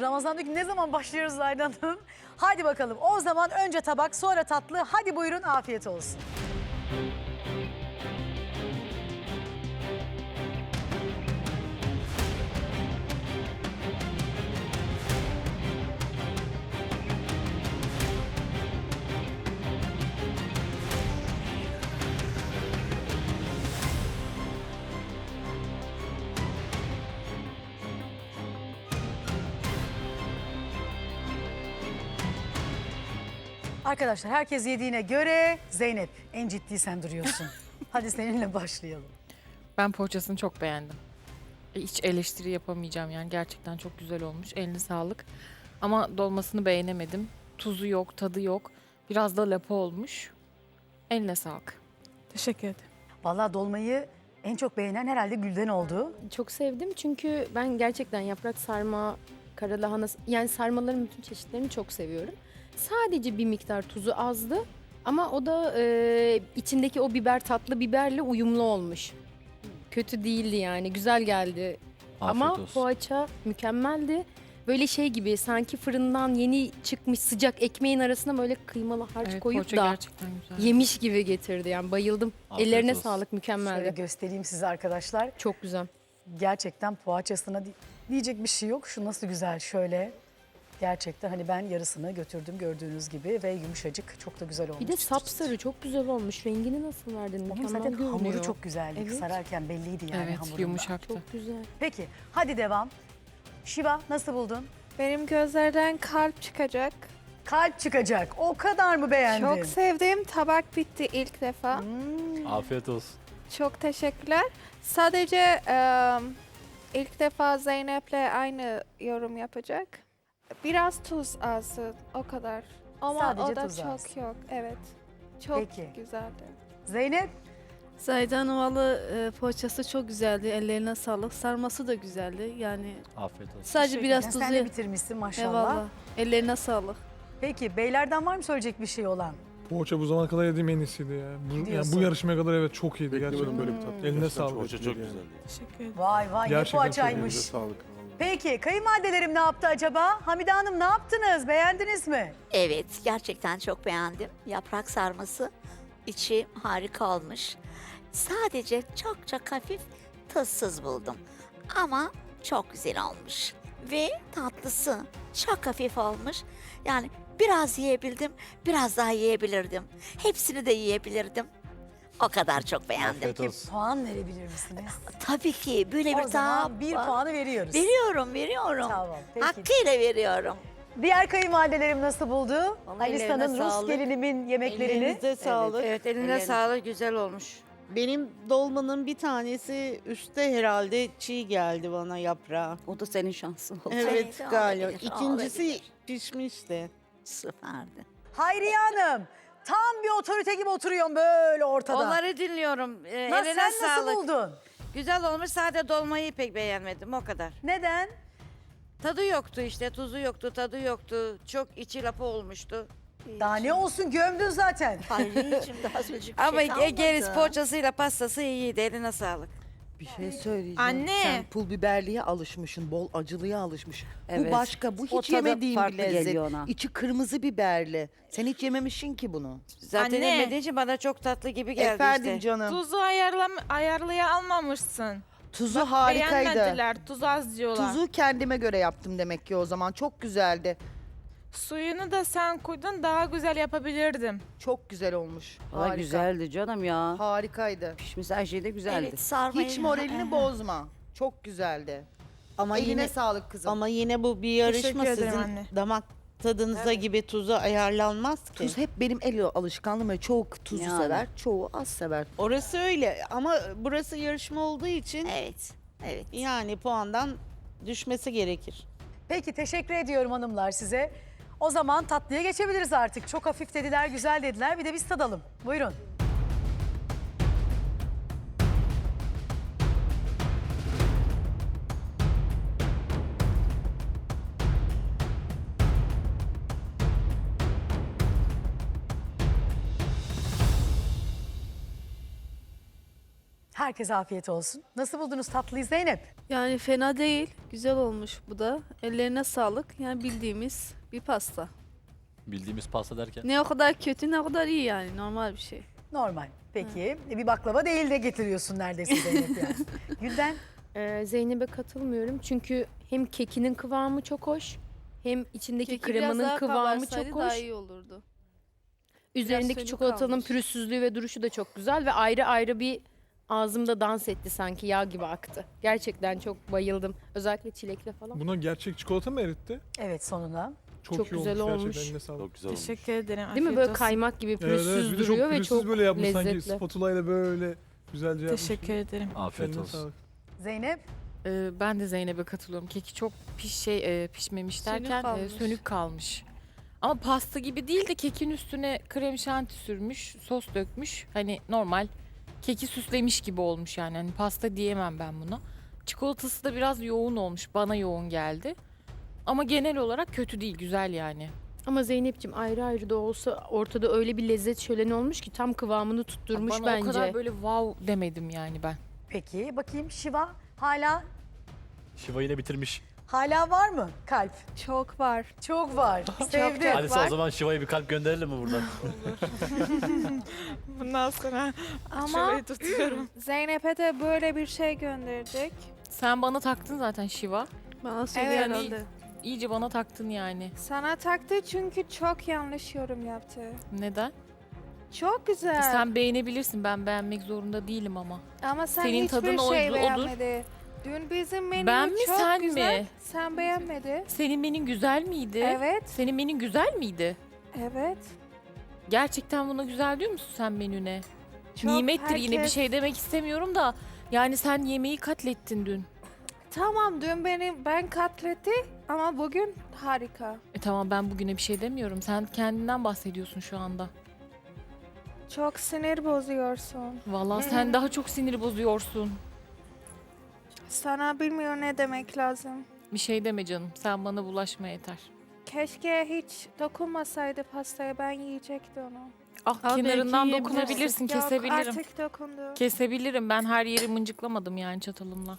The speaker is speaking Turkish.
Ramazan'daki ne zaman başlıyoruz Aydan Hanım? Hadi bakalım. O zaman önce tabak sonra tatlı. Hadi buyurun afiyet olsun. Arkadaşlar herkes yediğine göre Zeynep en ciddi sen duruyorsun. Hadi seninle başlayalım. Ben poğaçasını çok beğendim. E, Hiç eleştiri yapamayacağım yani gerçekten çok güzel olmuş. Eline sağlık. Ama dolmasını beğenemedim. Tuzu yok, tadı yok. Biraz da lapa olmuş. Eline sağlık. Teşekkür ederim. Vallahi dolmayı en çok beğenen herhalde Gülden oldu. Çok sevdim çünkü ben gerçekten yaprak sarma, karalahana yani sarmaların bütün çeşitlerini çok seviyorum. Sadece bir miktar tuzu azdı ama o da e, içindeki o biber tatlı biberle uyumlu olmuş. Kötü değildi yani güzel geldi. ama poğaça mükemmeldi. Böyle şey gibi sanki fırından yeni çıkmış sıcak ekmeğin arasına böyle kıymalı harç Evet, koyup poğaça da gerçekten güzel. yemiş gibi getirdi yani bayıldım. Afiyet Ellerine olsun. sağlık Şöyle mükemmeldi. göstereyim size arkadaşlar. Çok güzel. Gerçekten poğaçasına di- diyecek bir şey yok. Şu nasıl güzel şöyle. Gerçekten hani ben yarısını götürdüm gördüğünüz gibi ve yumuşacık çok da güzel olmuş. Bir de sapsarı çok güzel olmuş. Rengini nasıl verdin? Onun Mükemmel zaten görünüyor. hamuru çok güzeldi. Evet. Sararken belliydi yani evet, hamurunda. yumuşaktı. Çok güzel. Peki hadi devam. Şiva nasıl buldun? Benim gözlerden kalp çıkacak. Kalp çıkacak. O kadar mı beğendin? Çok sevdim. Tabak bitti ilk defa. Hmm. Afiyet olsun. Çok teşekkürler. Sadece em, ilk defa Zeynep'le aynı yorum yapacak. Biraz tuz azdı o kadar. Ama Sadece o da tuz çok az. yok. Evet. Çok Peki. güzeldi. Zeynep Zaydan Ovalı e, poğaçası çok güzeldi. Ellerine sağlık. Sarması da güzeldi. Yani Afiyet olsun. sadece biraz tuzu. Sen de bitirmişsin maşallah. Eyvallah. Ellerine sağlık. Peki beylerden var mı söyleyecek bir şey olan? Poğaça bu zamana kadar yediğim en iyisiydi ya. Bu, yani Diyorsun. bu yarışmaya kadar evet çok iyiydi gerçekten. böyle bir tat. Eline sağlık. Poğaça çok güzel. Teşekkür ederim. Vay vay ne Gerçekten çok poğaçaymış. Sağlık. Peki kayınvalidelerim ne yaptı acaba? Hamide Hanım ne yaptınız? Beğendiniz mi? Evet, gerçekten çok beğendim. Yaprak sarması içi harika olmuş. Sadece çok çok hafif tuzsuz buldum. Ama çok güzel olmuş. Ve tatlısı çok hafif olmuş. Yani biraz yiyebildim, biraz daha yiyebilirdim. Hepsini de yiyebilirdim. O kadar çok beğendim. Afiyet Peki olsun. puan verebilir misiniz? Tabii ki böyle o bir zaman daha bir puanı veriyoruz. veriyorum, veriyorum. Tamam peki. Hakkıyla veriyorum. Diğer kayınvalidelerim nasıl buldu? Vallahi Alisa'nın ellerine Rus sağlık. gelinimin yemeklerini. Elinize sağlık. Evet eline sağlık güzel olmuş. Benim dolmanın bir tanesi üstte herhalde çiğ geldi bana yaprağı. O da senin şansın oldu. Evet galiba. olabilir, İkincisi pişmişti. Süperdi. Hayriye Hanım tam bir otorite gibi oturuyorsun böyle ortada. Onları dinliyorum. Ee, Nasıl, eline sen nasıl sağlık. buldun? Güzel olmuş sadece dolmayı pek beğenmedim o kadar. Neden? Tadı yoktu işte tuzu yoktu tadı yoktu. Çok içi lapa olmuştu. Daha ne olsun gömdün zaten. Hayriyeciğim daha söyleyecek bir Ama şey kalmadı. gerisi poğaçasıyla pastası iyiydi eline sağlık. Bir şey söyleyeceğim. Anne. Sen pul biberliye alışmışsın, bol acılıya alışmışsın. Evet. Bu başka, bu O hiç tadı yemediğin bir lezzet. geliyor ona. İçi kırmızı biberli. Sen hiç yememişsin ki bunu. Zaten Anne. yemediği için bana çok tatlı gibi geldi Efendim işte. canım. Tuzu ayarlam ayarlıya almamışsın. Tuzu Bak, harikaydı. Beğenmediler. Tuz az diyorlar. Tuzu kendime göre yaptım demek ki o zaman. Çok güzeldi. Suyunu da sen koydun daha güzel yapabilirdim. Çok güzel olmuş. Valla Harika. güzeldi canım ya. Harikaydı. Pişmiş her şey de güzeldi. Evet sarmayı. Hiç moralini bozma. Çok güzeldi. Ama Eline yine sağlık kızım. ama yine bu bir yarışma Teşekkür ederim sizin anne. damak tadınıza gibi tuzu ayarlanmaz ki. Tuz hep benim el alışkanlığım. Böyle Çoğu tuzu Yani. sever, çoğu az sever. Orası öyle ama burası yarışma olduğu için Evet. Evet. yani puandan düşmesi gerekir. Peki teşekkür ediyorum hanımlar size. O zaman tatlıya geçebiliriz artık. Çok hafif dediler, güzel dediler. Bir de biz tadalım. Buyurun. Herkese afiyet olsun. Nasıl buldunuz tatlıyı Zeynep? Yani fena değil. Güzel olmuş bu da. Ellerine sağlık. Yani bildiğimiz bir pasta. Bildiğimiz pasta derken. Ne o kadar kötü ne o kadar iyi yani. Normal bir şey. Normal. Peki e, bir baklava değil de getiriyorsun neredeyse Zeynep yani. Gülden Ee, Zeynep'e katılmıyorum çünkü hem kekinin kıvamı çok hoş hem içindeki Keki biraz kremanın daha kıvamı kabarsaydı çok daha hoş. iyi olurdu. Üzerindeki çikolatanın kalmış. pürüzsüzlüğü ve duruşu da çok güzel ve ayrı ayrı bir ağzımda dans etti sanki yağ gibi aktı. Gerçekten çok bayıldım. Özellikle çilekle falan. Buna gerçek çikolata mı eritti? evet sonuna. Çok, Çok iyi güzel olmuş. olmuş. Gerçekten eline sağlık. Çok güzel olmuş. Teşekkür ederim. Değil mi böyle kaymak gibi Evet, evet. pürüzsüz Bir de çok duruyor ve pürüzsüz çok böyle yapmış sanki lezzetli. spatula ile böyle güzelce yapmış. Teşekkür ederim. Afiyet Eline olsun. sağlık. Zeynep Ee, ben de Zeynep'e katılıyorum. Keki çok piş şey e, pişmemiş Sönük derken e, kalmış. sönük kalmış. Ama pasta gibi değil de kekin üstüne krem şanti sürmüş, sos dökmüş. Hani normal keki süslemiş gibi olmuş yani. Hani pasta diyemem ben buna. Çikolatası da biraz yoğun olmuş. Bana yoğun geldi. Ama genel olarak kötü değil, güzel yani. Ama Zeynep'ciğim ayrı ayrı da olsa ortada öyle bir lezzet şöleni olmuş ki tam kıvamını tutturmuş Bana bence. o kadar böyle wow demedim yani ben. peki bakayım Şiva hala Şiva yine bitirmiş. hala var mı kalp? Çok var. Çok var. Sevdim. Hadi o zaman Şiva'ya bir kalp gönderelim mi buradan? Bundan sonra Ama tutuyorum. Zeynep'e de böyle bir şey gönderecek. Sen bana taktın zaten Şiva. Bana söylüyor Evet. herhalde. İyice bana taktın yani. Sana taktı çünkü çok yanlış yorum yaptı. Neden? Çok güzel. Sen beğenebilirsin. Ben beğenmek zorunda değilim ama. Ama sen senin hiçbir tadın şey oydu, odur. beğenmedi. Dün bizim menü Ben mi, çok sen güzel. mi? Sen beğenmedi. Senin menün güzel miydi? Evet, Senin menün güzel miydi? evet. Gerçekten buna güzel diyor musun sen menüne? Çok Nimettir yine bir herkes- şey demek istemiyorum da. Yani sen yemeği katlettin dün. Tamam dün benim ben katletti ama bugün harika. E tamam ben bugüne bir şey demiyorum. Sen kendinden bahsediyorsun şu anda. Çok sinir bozuyorsun. Vallahi sen daha çok sinir bozuyorsun. Sana bilmiyor ne demek lazım. Bir şey deme canım. Sen bana bulaşma yeter. Keşke hiç dokunmasaydı pastaya ben yiyecektim onu. Ah Al, kenarından dokunabilirsin, Yok kesebilirim. artık dokundu. Kesebilirim. Ben her yeri mıncıklamadım yani çatalımla.